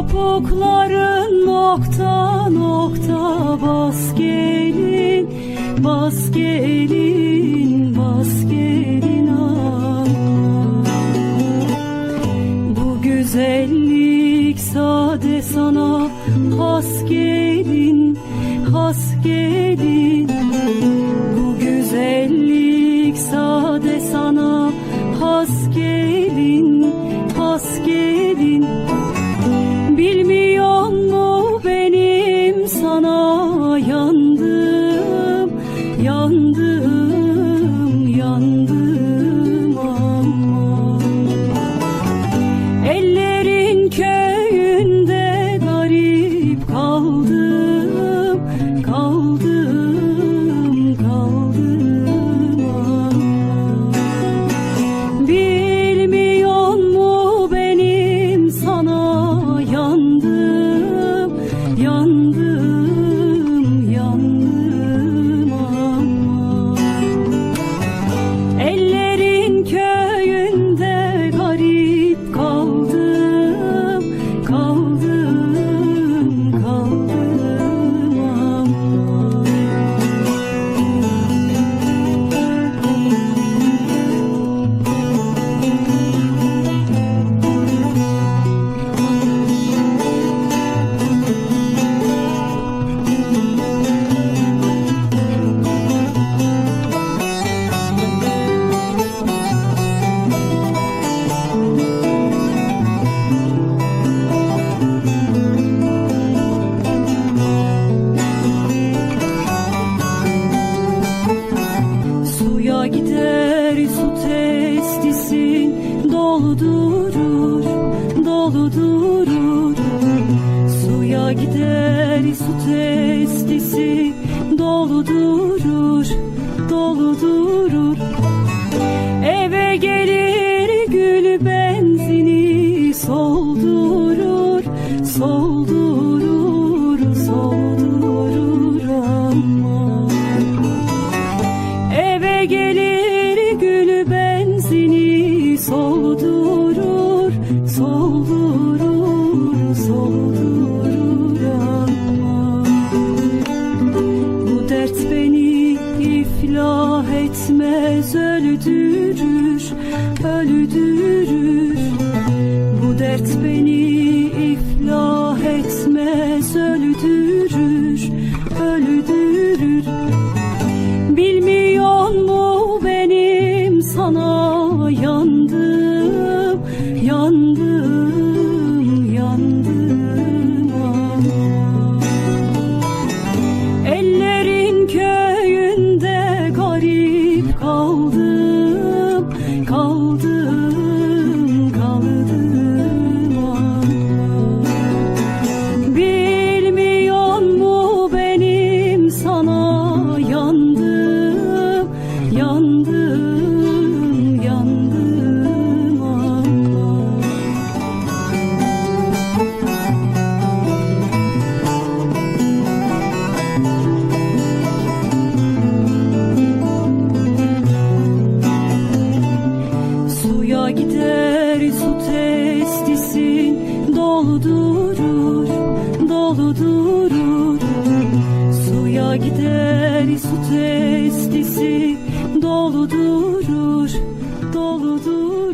Topukların nokta nokta bas gelin bas gelin bas gelin aman Bu güzellik sade sana has gelin has gelin durur, dolu durur. Suya gider su testisi dolu durur, dolu durur. Eve gelir gül benzini soldurur, soldurur, soldurur ama. Eve gelir gül benzini etmez öldürür, öldürür Bu dert beni Suya gider su testisin dolu durur, dolu durur. Suya gider su testisi dolu durur, dolu durur.